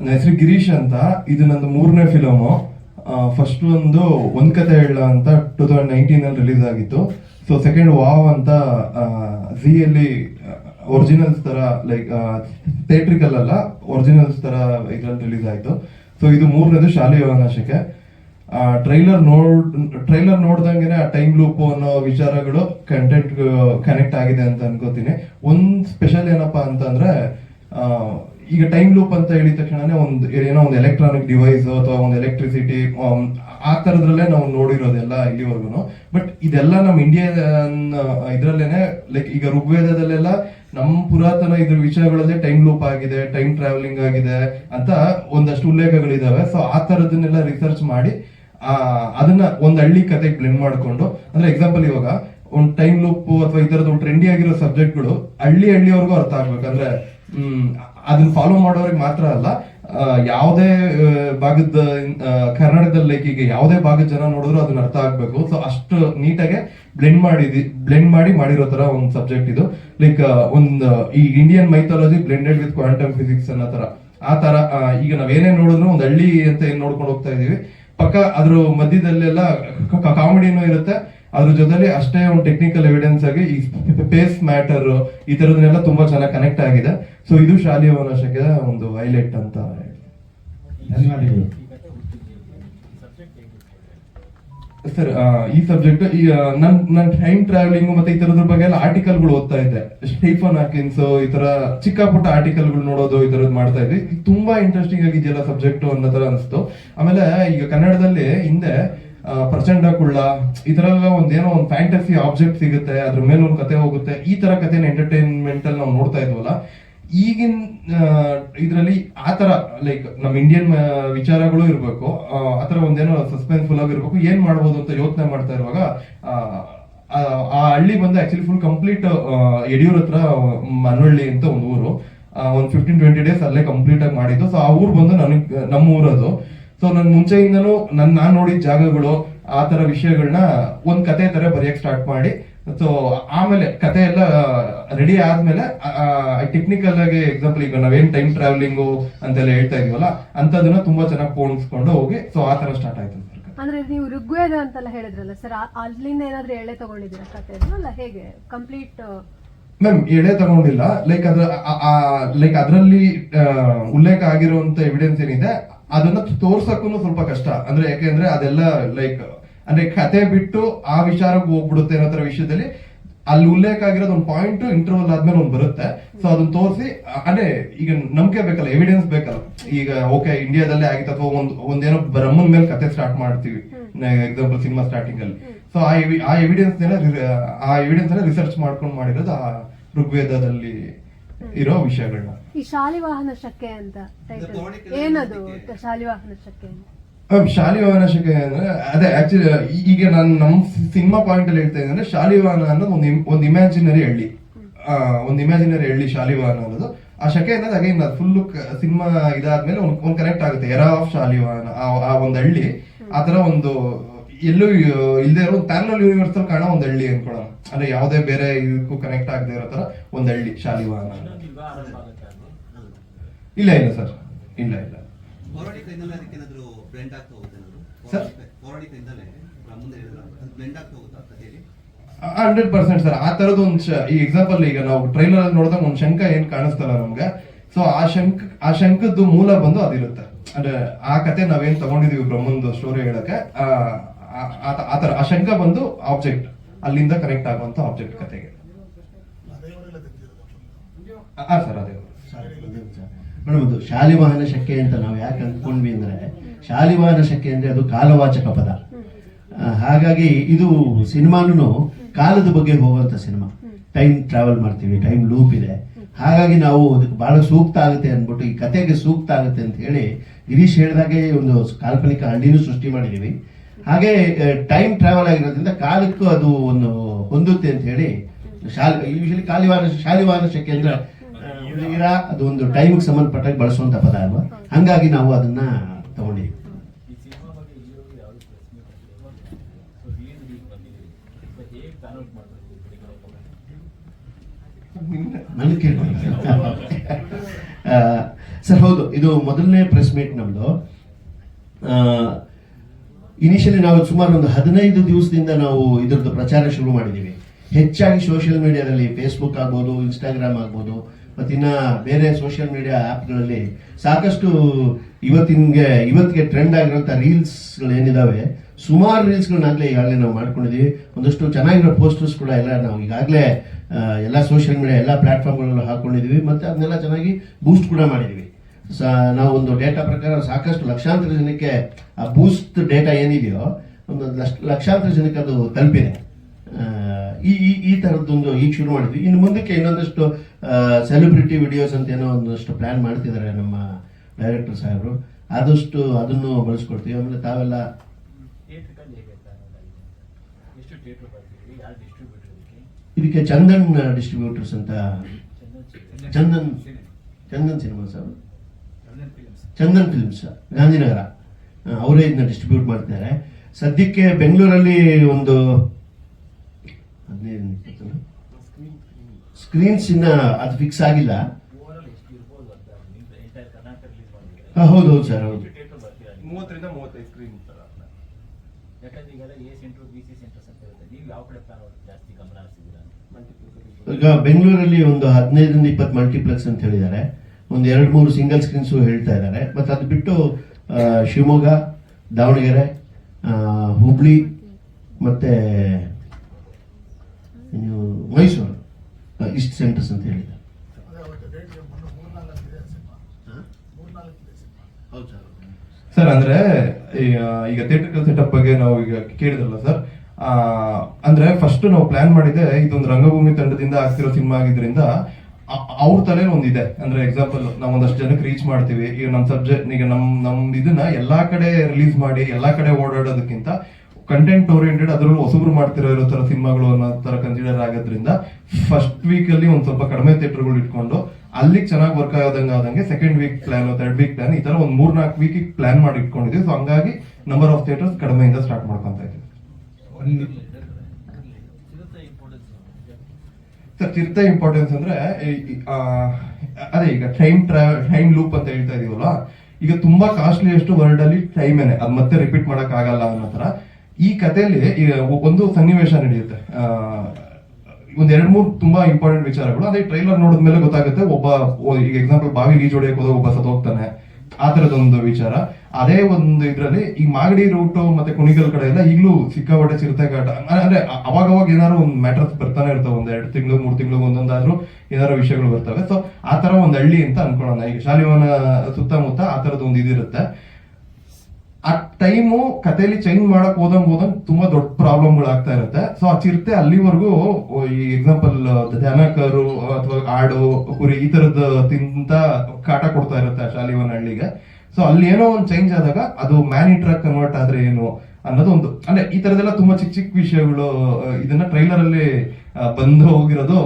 ನನ್ನ ಹೆಸರು ಗಿರೀಶ್ ಅಂತ. ಇದು ನಂದು ಮೂರನೇ ಫಿಲಮು ಫಸ್ಟ್ ಒಂದು ಒಂದು ಕತೆ ಹೇಳ ಅಂತ ಟೂ ತೌಸಂಡ್ ನೈನ್ಟೀನ್ ಅಲ್ಲಿ ರಿಲೀಸ್ ಆಗಿತ್ತು. ಸೊ ಸೆಕೆಂಡ್ ವಾವ್ ಅಂತ ಝಿ ಅಲ್ಲಿ ಒರಿಜಿನಲ್ಸ್ ತರ ಲೈಕ್ ಥಿಯೇಟ್ರಿಕಲ್ ಅಲ್ಲ ಒರಿಜಿನಲ್ಸ್ ತರ ಇದ್ರಲ್ಲಿ ರಿಲೀಸ್ ಆಯ್ತು. ಸೊ ಇದು ಮೂರನೇದು ಶಾಲೆಯ ಯೋಗನಾಶಕ್ಕೆ ಟ್ರೈಲರ್ ನೋಡ್ ಟ್ರೈಲರ್ ನೋಡ್ದಂಗೆನೆ ಆ ಟೈಮ್ ಲೂಪ್ ಅನ್ನೋ ವಿಚಾರಗಳು ಕಂಟೆಂಟ್ ಕನೆಕ್ಟ್ ಆಗಿದೆ ಅಂತ ಅನ್ಕೋತೀನಿ. ಒಂದು ಸ್ಪೆಷಲ್ ಏನಪ್ಪಾ ಅಂತಂದ್ರೆ ಈಗ ಟೈಮ್ ಲೂಪ್ ಅಂತ ಹೇಳಿದ ತಕ್ಷಣನೇ ಒಂದು ಏನೋ ಒಂದು ಎಲೆಕ್ಟ್ರಾನಿಕ್ ಡಿವೈಸ್ ಅಥವಾ ಒಂದು ಎಲೆಕ್ಟ್ರಿಸಿಟಿ ಆ ಥರದ್ರಲ್ಲೇ ನಾವು ನೋಡಿರೋದೆಲ್ಲ ಇಲ್ಲಿವರೆಗೂ ಬಟ್ ಇದೆಲ್ಲ ನಮ್ಮ ಇಂಡಿಯನ್ ಇದರಲ್ಲೇನೆ ಲೈಕ್ ಈಗ ಋಗ್ವೇದದಲ್ಲೆಲ್ಲ ನಮ್ಮ ಪುರಾತನ ಇದ್ರ ವಿಷಯಗಳಲ್ಲೇ ಟೈಮ್ ಲೂಪ್ ಆಗಿದೆ ಟೈಮ್ ಟ್ರಾವೆಲಿಂಗ್ ಆಗಿದೆ ಅಂತ ಒಂದಷ್ಟು ಉಲ್ಲೇಖಗಳಿದಾವೆ. ಸೊ ಆ ತರದನ್ನೆಲ್ಲ ರಿಸರ್ಚ್ ಮಾಡಿ ಅದನ್ನ ಒಂದು ಹಳ್ಳಿ ಕತೆಗೆ ಬ್ಲೆಂಡ್ ಮಾಡಿಕೊಂಡು, ಅಂದ್ರೆ ಎಕ್ಸಾಂಪಲ್ ಇವಾಗ, ಒಂದು ಟೈಮ್ ಲೂಪ್ ಅಥವಾ ಈ ತರದ ಒಂದು ಟ್ರೆಂಡಿ ಆಗಿರೋ ಸಬ್ಜೆಕ್ಟ್ಗಳು ಹಳ್ಳಿ ಹಳ್ಳಿವರೆಗೂ ಅರ್ಥ ಆಗ್ಬೇಕಂದ್ರೆ, ಹ್ಮ್ ಅದನ್ನ ಫಾಲೋ ಮಾಡೋರಿಗೆ ಮಾತ್ರ ಅಲ್ಲ ಯಾವುದೇ ಭಾಗದ ಕರ್ನಾಟಕದ ಈಗ ಯಾವುದೇ ಭಾಗದ ಜನ ನೋಡಿದ್ರು ಅದನ್ನ ಅರ್ಥ ಆಗ್ಬೇಕು. ಸೊ ಅಷ್ಟು ನೀಟಾಗೆ ಬ್ಲೆಂಡ್ ಮಾಡಿದಿ ಬ್ಲೆಂಡ್ ಮಾಡಿ ಮಾಡಿರೋ ತರ ಒಂದು ಸಬ್ಜೆಕ್ಟ್ ಇದು. ಲೈಕ್ ಒಂದು, ಈ Indian mythology blended with quantum physics ಅನ್ನೋ ತರ. ಆ ತರ ಈಗ ನಾವೇನೇ ನೋಡಿದ್ರು ಒಂದು ಹಳ್ಳಿ ಅಂತ ಏನ್ ನೋಡ್ಕೊಂಡು ಹೋಗ್ತಾ ಇದೀವಿ. ಪಕ್ಕ ಅದ್ರ ಮಧ್ಯದಲ್ಲೆಲ್ಲ ಕಾಮಿಡಿನೂ ಇರುತ್ತೆ. ಅದ್ರ ಜೊತೆಲಿ ಅಷ್ಟೇ ಒಂದು ಟೆಕ್ನಿಕಲ್ ಎವಿಡೆನ್ಸ್ ಆಗಿ ಈ ಸ್ಪೇಸ್ ಮ್ಯಾಟರ್ ಈ ತರದನ್ನೆಲ್ಲ ತುಂಬಾ ಚೆನ್ನಾಗಿ ಕನೆಕ್ಟ್ ಆಗಿದೆ. ಸೊ ಇದು ಶಾಲೆಯ ವನಶಕ್ಕೆ ಒಂದು ಹೈಲೈಟ್ ಅಂತ. ಧನ್ಯವಾದಗಳು. ಸರ್ ಈ ಸಬ್ಜೆಕ್ಟ್ ಈ ನನ್ ನನ್ ಟೈಮ್ ಟ್ರಾವೆಲಿಂಗ್ ಮತ್ತೆ ಈ ತರದ್ರ ಬಗ್ಗೆ ಎಲ್ಲ ಆರ್ಟಿಕಲ್ಗಳು ಓದ್ತಾ ಇದ್ದೆ. ಸ್ಟೀಫನ್ ಹಾಕಿನ್ಸ್ ಈ ತರ ಚಿಕ್ಕ ಪುಟ್ಟ ಆರ್ಟಿಕಲ್ಗಳು ನೋಡೋದು ಈ ತರದ್ ಮಾಡ್ತಾ ಇದ್ವಿ ಇದು ತುಂಬಾ ಇಂಟ್ರೆಸ್ಟಿಂಗ್ ಆಗಿದೆಯಲ್ಲ ಸಬ್ಜೆಕ್ಟ್ ಅನ್ನೋ ತರ ಅನಿಸ್ತು. ಆಮೇಲೆ ಈಗ ಕನ್ನಡದಲ್ಲಿ ಹಿಂದೆ ಪ್ರಚಂಡ ಕುಳ್ಳ ಎಲ್ಲ ಒಂದೇನೋ ಒಂದು ಫ್ಯಾಂಟಸಿ ಆಬ್ಜೆಕ್ಟ್ ಸಿಗುತ್ತೆ ಅದ್ರ ಮೇಲೆ ಒಂದು ಕತೆ ಹೋಗುತ್ತೆ ಈ ತರ ಕಥೆನ ಎಂಟರ್ಟೈನ್ಮೆಂಟ್ ಅಲ್ಲಿ ನಾವು ನೋಡ್ತಾ ಇದ್ವಲ್ಲ ಈಗಿನ ಇದರಲ್ಲಿ ಆ ತರ ಲೈಕ್ ನಮ್ಮ ಇಂಡಿಯನ್ ವಿಚಾರಗಳು ಇರಬೇಕು ಆ ತರ ಒಂದೇನೋ ಸಸ್ಪೆನ್ಸ್ಫುಲ್ ಆಗಿರ್ಬೇಕು ಏನ್ ಮಾಡ್ಬೋದು ಅಂತ ಯೋಚನೆ ಮಾಡ್ತಾ ಇರುವಾಗ ಆ, ಹಳ್ಳಿ ಬಂದು ಆಕ್ಚುಲಿ ಫುಲ್ ಕಂಪ್ಲೀಟ್ ಯಡಿಯೂರ್ ಹತ್ರ ಅಂತ ಒಂದು ಊರು ಒಂದ್ ಫಿಫ್ಟೀನ್ ಟ್ವೆಂಟಿ ಡೇಸ್ ಅಲ್ಲೇ ಕಂಪ್ಲೀಟ್ ಆಗಿ ಮಾಡಿದ್ದು ಸೊ ಆ ಊರು ಬಂದು ನನಗೆ ನಮ್ಮ ಊರದು. ಸೊ ನನ್ ಮುಂಚೆಯಿಂದನೂ ನನ್ ನಾನ್ ನೋಡಿದ ಜಾಗಗಳು ಆ ತರ ವಿಷಯಗಳನ್ನ ಒಂದ್ ಕತೆ ತರ ಬರೆಯಕ್ ಸ್ಟಾರ್ಟ್ ಮಾಡಿ. ಸೊ ಆಮೇಲೆ ಕತೆ ಎಲ್ಲ ರೆಡಿ ಆದ್ಮೇಲೆ ಟೆಕ್ನಿಕಲ್ ಆಗಿ ಎಕ್ಸಾಂಪಲ್ ಈಗ ನಾವೇನ್ ಟೈಮ್ ಟ್ರಾವೆಲಿಂಗು ಅಂತೆಲ್ಲ ಹೇಳ್ತಾ ಇದೀವಲ್ಲ ಅಂತದನ್ನ ತುಂಬಾ ಚೆನ್ನಾಗಿ ಪೋಣಿಸ್ಕೊಂಡು ಹೋಗಿ ಸೊ ಆ ತರ ಸ್ಟಾರ್ಟ್ ಆಯ್ತು ಸರ್ ಅಂದ್ರೆ ನೀವು ಋಗ್ವೇದ ಅಂತೆಲ್ಲ ಹೇಳಿದ್ರಲ್ಲ ಸರ್ ಅಲ್ಲಿಂದ ಏನಾದ್ರೂ ಎಳೆ ತಗೊಂಡಿದ್ದೀರಾ ಕತೆ ಅಲ್ಲ ಹೇಗೆ? ಕಂಪ್ಲೀಟ್ ಮ್ಯಾಮ್ ಎಳೆ ತಗೊಂಡಿಲ್ಲ ಲೈಕ್ ಅದ್ರ ಲೈಕ್ ಅದರಲ್ಲಿ ಉಲ್ಲೇಖ ಆಗಿರುವಂತ ಎವಿಡೆನ್ಸ್ ಏನಿದೆ ಅದನ್ನ ತೋರ್ಸಕ್ಕೂ ಸ್ವಲ್ಪ ಕಷ್ಟ. ಅಂದ್ರೆ ಯಾಕೆಂದ್ರೆ ಅದೆಲ್ಲ ಲೈಕ್ ಅಂದ್ರೆ ಕತೆ ಬಿಟ್ಟು ಆ ವಿಚಾರಕ್ಕೆ ಹೋಗ್ಬಿಡುತ್ತೆ ಅನ್ನೋ ತರ ವಿಷಯದಲ್ಲಿ ಅಲ್ಲಿ ಉಲ್ಲೇಖ ಆಗಿರೋದು ಒಂದು ಪಾಯಿಂಟ್ ಇಂಟರ್ವಲ್ ಆದ್ಮೇಲೆ ಒಂದು ಬರುತ್ತೆ. ಸೊ ಅದನ್ನ ತೋರಿಸಿ ಅದೇ ಈಗ ನಂಬಿಕೆ ಬೇಕಲ್ಲ ಎವಿಡೆನ್ಸ್ ಬೇಕಲ್ಲ. ಈಗ ಓಕೆ ಇಂಡಿಯಾದಲ್ಲೇ ಆಗಿತ್ತು ಅಥವಾ ಒಂದು ಒಂದೇನೋ ಬ್ರಹ್ಮನ್ ಮೇಲೆ ಕತೆ ಸ್ಟಾರ್ಟ್ ಮಾಡ್ತೀವಿ. ಎಕ್ಸಾಂಪಲ್ ಸಿನಿಮಾ ಸ್ಟಾರ್ಟಿಂಗ್ ಅಲ್ಲಿ. ಸೊ ಆ ಎವಿಡೆನ್ಸ್ ಆ ಎವಿಡೆನ್ಸ್ ರಿಸರ್ಚ್ ಮಾಡ್ಕೊಂಡು ಮಾಡಿರೋದು ಆ ಋಗ್ವೇದದಲ್ಲಿ. ಇರೋ ವಿಷಯಗಳನ್ನ. ಈ ಶಾಲಿವಾಹನ ಶಕೆ ಅಂತ ಏನದು ಶಾಲಿವಾಹನ ಶಕೆ ಶಾಲಿವಾಹನ ಶಕೆ ಅಂದ್ರೆ ಅದೇ ಆಕ್ಚುಲಿ ಈಗ ನಾನು ನಮ್ ಸಿನಿಮಾ ಪಾಯಿಂಟ್ ಅಲ್ಲಿ ಹೇಳ್ತಾ ಇದ್ರೆ ಶಾಲಿವಾಹನ ಅನ್ನೋದು ಒಂದು ಒಂದು ಇಮ್ಯಾಜಿನರಿ ಹಳ್ಳಿ. ಆ, ಒಂದು ಇಮ್ಯಾಜಿನರಿ ಹಳ್ಳಿ ಶಾಲಿವಾಹನ ಅನ್ನೋದು. ಆ ಶಕೆ ಅನ್ನೋದು ಅಗೇನ್ ಫುಲ್ ಸಿನಿಮಾ ಇದಾದ್ಮೇಲೆ ಒಂದು ಕನೆಕ್ಟ್ ಆಗುತ್ತೆ. ಎರಾ ಆಫ್ ಶಾಲಿವಾಹನ ಆ- ಆ ಒಂದು ಹಳ್ಳಿ. ಆ ತರ ಒಂದು ಎಲ್ಲೂ ಇಲ್ಲದೆ ಇರೋ ಪ್ಯಾರಲಲ್ ಯೂನಿವರ್ಸ್ ಅಲ್ಲಿ ಕಾಣೋ ಒಂದು ಹಳ್ಳಿ ಅನ್ಕೊಳ್ಳೋಣ. ಅಂದ್ರೆ ಯಾವುದೇ ಬೇರೆ ಇದಕ್ಕೂ ಕನೆಕ್ಟ್ ಆಗದೆ ಇರೋ ತರ ಒಂದು ಹಳ್ಳಿ ಶಾಲಿವಾಹನ ಇಲ್ಲ ಇಲ್ಲ ಸರ್. ಇಲ್ಲ ಇಲ್ಲ. Hundred percent sir. ಆ ತರದ ಒಂದು ಈ ಎಕ್ಸಾಂಪಲ್ ಈಗ ನಾವು ಟ್ರೈಲರ್ ಅಲ್ಲಿ ನೋಡಿದಾಗ ಒಂದು ಶಂಕ ಏನ್ ಕಾಣಿಸ್ತಲ್ಲ ನಮ್ಗೆ? ಸೊ ಆ ಶಂಕ ಆ ಶಂಕದ್ದು ಮೂಲ ಬಂದು ಅದಿರುತ್ತೆ. ಅಂದ್ರೆ ಆ ಕತೆ ನಾವೇನ್ ತಗೊಂಡಿದೀವಿ ಬ್ರಹ್ಮಂದು ಸ್ಟೋರಿ ಹೇಳಕ್ಕೆ. ಆ, ಆ- ಶಂಕ ಬಂದು ಆಬ್ಜೆಕ್ಟ್ ಅಲ್ಲಿಂದ ಕನೆಕ್ಟ್ ಆಗುವಂತ ಆಬ್ಜೆಕ್ಟ್ ಕತೆಗೆ. ಆ ಸರ್, ಅದೇ. ಮೇಡಮ್, ಅದು ಶಾಲಿವಾಹನ ಶಕೆ ಅಂತ ನಾವು ಯಾಕೆ ಅಂದ್ಕೊಂಡ್ವಿ ಅಂದ್ರೆ, ಶಾಲಿವಾಹನ ಶಕೆ ಅಂದ್ರೆ ಅದು ಕಾಲವಾಚಕ ಪದ. ಹಾಗಾಗಿ ಇದು ಸಿನಿಮಾನು ಕಾಲದ ಬಗ್ಗೆ ಹೋಗುವಂತ ಸಿನಿಮಾ. ಟೈಮ್ ಟ್ರಾವೆಲ್ ಮಾಡ್ತೀವಿ ಟೈಮ್ ಲೂಪ್ ಇದೆ. ಹಾಗಾಗಿ ನಾವು ಅದಕ್ಕೆ ಬಹಳ ಸೂಕ್ತ ಆಗುತ್ತೆ ಅಂದ್ಬಿಟ್ಟು ಈ ಕತೆಗೆ ಸೂಕ್ತ ಆಗುತ್ತೆ ಅಂತ ಹೇಳಿ ಗಿರೀಶ್ ಹೇಳಿದಾಗೆ ಒಂದು ಕಾಲ್ಪನಿಕ ಹಳ್ಳಿನೂ ಸೃಷ್ಟಿ ಮಾಡಿದೀವಿ. ಹಾಗೆ ಟೈಮ್ ಟ್ರಾವೆಲ್ ಆಗಿರೋದ್ರಿಂದ ಕಾಲಕ್ಕೂ ಅದು ಒಂದು ಹೊಂದುತ್ತೆ ಅಂತ ಹೇಳಿ, ಶಾಲೆ ಯೂಶಲಿ ಕಾಲಿವಾನ ಶಾಲಿವಾನ ಶಕೆ ಅಂದ್ರೆ ಅದು ಒಂದು ಟೈಮ್ಗೆ ಸಂಬಂಧಪಟ್ಟಾಗ ಬಳಸುವಂತ ಪದ ಅಲ್ವಾ? ಹಂಗಾಗಿ ನಾವು ಅದನ್ನ ಬೆಳಿಗ್ಗೆ ಸರ್, ಹೌದು, ಇದು ಮೊದಲನೇ ಪ್ರೆಸ್ ಮೀಟ್ ನಮ್ಮದು ಇನಿಷಿಯಲಿ ನಾವು ಸುಮಾರು ಒಂದು ಹದಿನೈದು ದಿವಸದಿಂದ ನಾವು ಇದ್ರದ್ದು ಪ್ರಚಾರ ಶುರು ಮಾಡಿದ್ದೀವಿ ಹೆಚ್ಚಾಗಿ ಸೋಷಿಯಲ್ ಮೀಡಿಯಾದಲ್ಲಿ ಫೇಸ್ಬುಕ್ ಆಗ್ಬೋದು ಇನ್ಸ್ಟಾಗ್ರಾಮ್ ಆಗ್ಬೋದು ಮತ್ತಿನ್ನ ಬೇರೆ ಸೋಷಿಯಲ್ ಮೀಡಿಯಾ ಆ್ಯಪ್ಗಳಲ್ಲಿ ಸಾಕಷ್ಟು ಇವತ್ತಿನಗೆ, ಇವತ್ತಿಗೆ ಟ್ರೆಂಡ್ ಆಗಿರೋಂಥ ರೀಲ್ಸ್ಗಳು ಏನಿದಾವೆ, ಸುಮಾರು ರೀಲ್ಸ್ಗಳನ್ನಾಗಲೇ ಈಗಾಗಲೇ ನಾವು ಮಾಡ್ಕೊಂಡಿದ್ದೀವಿ ಒಂದಷ್ಟು ಚೆನ್ನಾಗಿರೋ ಪೋಸ್ಟರ್ಸ್ ಕೂಡ ಎಲ್ಲ ನಾವು ಈಗಾಗಲೇ ಎಲ್ಲ ಸೋಷಿಯಲ್ ಮೀಡಿಯಾ ಎಲ್ಲ ಪ್ಲಾಟ್ಫಾರ್ಮ್ಗಳಲ್ಲೂ ಹಾಕೊಂಡಿದ್ದೀವಿ ಮತ್ತು ಅದನ್ನೆಲ್ಲ ಚೆನ್ನಾಗಿ ಬೂಸ್ಟ್ ಕೂಡ ಮಾಡಿದ್ದೀವಿ ಸ ನಾವು ಒಂದು ಡೇಟಾ ಪ್ರಕಾರ ಸಾಕಷ್ಟು ಲಕ್ಷಾಂತರ ಜನಕ್ಕೆ ಆ ಬೂಸ್ಟ್ ಡೇಟಾ ಏನಿದೆಯೋ ಒಂದು ಲಕ್ಷ ಲಕ್ಷಾಂತರ ಜನಕ್ಕೆ ಅದು ತಲುಪಿದೆ. ಈ ಈ ಈ ಥರದ್ದೊಂದು ಈಗ ಶುರು ಮಾಡಿದ್ವಿ. ಇನ್ನು ಮುಂದಕ್ಕೆ ಇನ್ನೊಂದಷ್ಟು ಸೆಲೆಬ್ರಿಟಿ ವಿಡಿಯೋಸ್ ಅಂತ ಏನೋ ಒಂದಷ್ಟು ಪ್ಲ್ಯಾನ್ ಮಾಡ್ತಿದ್ದಾರೆ ನಮ್ಮ ಡೈರೆಕ್ಟರ್ ಸಾಹೇಬರು. ಆದಷ್ಟು ಅದನ್ನು ಬಳಸ್ಕೊಡ್ತೀವಿ ಆಮೇಲೆ ತಾವೆಲ್ಲ? ಇದಕ್ಕೆ ಚಂದನ್ ಡಿಸ್ಟ್ರಿಬ್ಯೂಟರ್ಸ್ ಅಂತ. Chandan Chandan Chandan cinema sir. Chandan films. Gandhinagar. ಅವರೇ ಇದನ್ನ ಡಿಸ್ಟ್ರಿಬ್ಯೂಟ್ ಮಾಡ್ತಾರೆ ಸದ್ಯಕ್ಕೆ ಬೆಂಗಳೂರಲ್ಲಿ ಒಂದು ಹದಿನೈದು ಇಪ್ಪತ್ತು ಸ್ಕ್ರೀನ್ಸ್ ಇನ್ನ ಅದು ಫಿಕ್ಸ್ ಆಗಿಲ್ಲ. ಹೌದು ಹೌದು ಸರ್ ಹೌದು. ಎಷ್ಟು ಥಿಯೇಟ್ರ್ ಬರ್ತೀರಾ ನೀವು? ಮೂವತ್ತರಿಂದ ಮೂವತ್ತೈದು ಸ್ಕ್ರೀನ್ ಯಾಕಂದ್ರೆ ಈಗೆಲ್ಲ A centre B C centres ಅಂತ ಇರುತ್ತೆ. ನೀವು ಯಾವ ಕಡೆ ಪ್ಲಾನ್ ಜಾಸ್ತಿ ಗಮನ ಹರಿಸಿದ್ದೀರಾ ಈಗ ಬೆಂಗಳೂರಲ್ಲಿ ಒಂದು ಹದಿನೈದರಿಂದ ಇಪ್ಪತ್ತು ಮಲ್ಟಿಪ್ಲೆಕ್ಸ್ ಅಂತ ಹೇಳಿದ್ದಾರೆ. ಒಂದು ಎರಡು ಮೂರು ಸಿಂಗಲ್ ಸ್ಕ್ರೀನ್ಸು ಹೇಳ್ತಾ ಇದ್ದಾರೆ. ಮತ್ತು ಅದು ಬಿಟ್ಟು ಶಿವಮೊಗ್ಗ, ದಾವಣಗೆರೆ ಹುಬ್ಳಿ, ಮತ್ತು ಮೈಸೂರು ಇಷ್ಟು ಸೆಂಟರ್ಸ್ ಅಂತ ಹೇಳಿದ್ದಾರೆ. ಸರ್, ಅಂದ್ರೆ ಈಗ ಥಿಯೇಟರ್ ಸೆಟಪ್ ಬಗ್ಗೆ ನಾವು ಈಗ ಕೇಳಿದ್ರಲ್ಲ ಸರ್ ಅಂದ್ರೆ ಫಸ್ಟ್ ನಾವು ಪ್ಲಾನ್ ಮಾಡಿದೆ ಇದೊಂದು ರಂಗಭೂಮಿ ತಂಡದಿಂದ ಆಗ್ತಿರೋ ಸಿನಿಮಾ ಆಗಿದ್ರಿಂದ ಅವ್ರ ತಲೆನೂ ಒಂದಿದೆ ಅಂದ್ರೆ ಎಕ್ಸಾಂಪಲ್ ನಾವು ಒಂದಷ್ಟು ಜನಕ್ಕೆ ರೀಚ್ ಮಾಡ್ತೀವಿ. ಈಗ ನಮ್ಮ ಸಬ್ಜೆಕ್ಟ್ ಈಗ ನಮ್ ನಮ್ ಇದನ್ನ ಎಲ್ಲಾ ಕಡೆ ರಿಲೀಸ್ ಮಾಡಿ, ಎಲ್ಲಾ ಕಡೆ ಓಡಾಡೋದಕ್ಕಿಂತ ಕಂಟೆಂಟ್ ಓರಿಯೆಂಟೆಡ್ ಅದರಲ್ಲೂ ಹೊಸಬ್ರು ಮಾಡ್ತಿರೋ ಇರೋ ತರ ಸಿನಿಮಾಗಳು ಅನ್ನೋ ತರ ಕನ್ಸಿಡರ್ ಆಗೋದ್ರಿಂದ ಫಸ್ಟ್ ವೀಕ್ ಅಲ್ಲಿ ಒಂದ್ ಸ್ವಲ್ಪ ಕಡಿಮೆ ಥಿಯೇಟರ್ಗಳು ಇಟ್ಕೊಂಡು ಅಲ್ಲಿಗೆ ಚೆನ್ನಾಗಿ ವರ್ಕ್ ಆಗೋದಂಗೆ ಆದಂಗೆ second week plan third week plan ಈ ತರ ಒಂದ್ ಮೂರ್ ನಾಲ್ಕು ವೀಕ್ ಪ್ಲಾನ್ ಮಾಡಿ ಇಟ್ಕೊಂಡಿದ್ವಿ. ಸೊ ಹಂಗಾಗಿ ನಂಬರ್ ಆಫ್ ಥಿಯೇಟರ್ಸ್ ಕಡಿಮೆಯಿಂದ ಸ್ಟಾರ್ಟ್ ಮಾಡ್ಕೊಂತ ಇದ್ದೀವಿ. ಸರ್ ತಿರ್ತ ಇಂಪಾರ್ಟೆನ್ಸ್ ಅಂದ್ರೆ ಅದೇ ಈಗ ಟೈಮ್ ಟೈಮ್ ಲೂಪ್ ಅಂತ ಹೇಳ್ತಾ ಇದೀವಲ್ಲ, ಈಗ ತುಂಬಾ ಕಾಸ್ಟ್ಲಿಯಷ್ಟು ವರ್ಲ್ಡ್ ಅಲ್ಲಿ ಟೈಮ್ ಏನೆ, ಅದ್ ಮತ್ತೆ ರಿಪೀಟ್ ಮಾಡಕ್ ಆಗಲ್ಲ ಅನ್ನೋ ತರ ಈ ಕಥೆಯಲ್ಲಿ ಒಂದು ಸನ್ನಿವೇಶ ನಡೆಯುತ್ತೆ. ಒಂದ್ ಎರಡ್ ಮೂರು ತುಂಬಾ ಇಂಪಾರ್ಟೆಂಟ್ ವಿಚಾರಗಳು. ಅದೇ ಟ್ರೈಲರ್ ನೋಡಿದ್ಮೇಲೆ ಗೊತ್ತಾಗುತ್ತೆ, ಒಬ್ಬ ಈಗ ಎಕ್ಸಾಂಪಲ್ ಬಾವಿ ಲೀಜ್ ಹೊಡೆಯಕ್ಕೆ ಹೋದಾಗ ಒಬ್ಬ ಸತ್ತೋಗ್ತಾನೆ. ಆ ತರದೊಂದು ವಿಚಾರ. ಅದೇ ಒಂದು ಇದರಲ್ಲಿ ಈ ಮಾಗಡಿ ರೂಟು ಮತ್ತೆ ಕುಣಿಗಲ್ ಕಡೆ ಎಲ್ಲ ಈಗಲೂ ಸಿಕ್ಕಾಪಟ್ಟೆ ಚಿರತೆ ಕಾಟ ಅ- ಅಂದ್ರೆ ಅವಾಗ ಅವಾಗ ಏನಾದ್ರು ಒಂದು ಮ್ಯಾಟರ್ಸ್ ಬರ್ತಾನೆ ಇರ್ತಾವೆ, ಒಂದ್ ಎರಡು ತಿಂಗಳು, ಮೂರು ತಿಂಗಳು ಒಂದೊಂದಾದ್ರೂ ಏನಾದ್ರು ವಿಷಯಗಳು ಬರ್ತವೆ. ಸೊ ಆ ತರ ಒಂದ್ ಹಳ್ಳಿ ಅಂತ ಅನ್ಕೊಳ್ಳೋಣ ಈಗ ಶಾಲಿವನ ಸುತ್ತಮುತ್ತ ಆ ಥರದ ಒಂದು ಇದಿರುತ್ತೆ. ಆ ಟೈಮು ಕಥೆಯಲ್ಲಿ ಚೇಂಜ್ ಮಾಡಕ್ ಹೋದಂಗ್ ಹೋದಂಗ್ ತುಂಬಾ ದೊಡ್ಡ ಪ್ರಾಬ್ಲಮ್ಗಳಾಗ್ತಾ ಇರುತ್ತೆ. ಸೊ ಆ ಚಿರತೆ ಅಲ್ಲಿವರೆಗೂ ಈ ಎಕ್ಸಾಂಪಲ್ ದನಕರು ಅಥವಾ ಆಡು, ಕುರಿ, ಈ ತರದ ತಿಂತ ಕಾಟ ಕೊಡ್ತಾ ಇರುತ್ತೆ ಆ ಶಾಲಿವನ್ ಹಳ್ಳಿಗೆ. ಸೊ ಅಲ್ಲಿ ಏನೋ ಒಂದು ಚೇಂಜ್ ಆದಾಗ ಅದು ಮ್ಯಾನಿಟ್ರಾಕ್ ಕನ್ವರ್ಟ್ ಆದ್ರೆ ಏನು ಅನ್ನೋದು ಒಂದು. ಅಂದ್ರೆ ಈ ತರದೆಲ್ಲ ತುಂಬಾ ಚಿಕ್ಕ ಚಿಕ್ಕ ವಿಷಯಗಳು ಇದನ್ನ ಟ್ರೈಲರ್ ಅಲ್ಲಿ ಬಂದು ಹೋಗಿರೋದು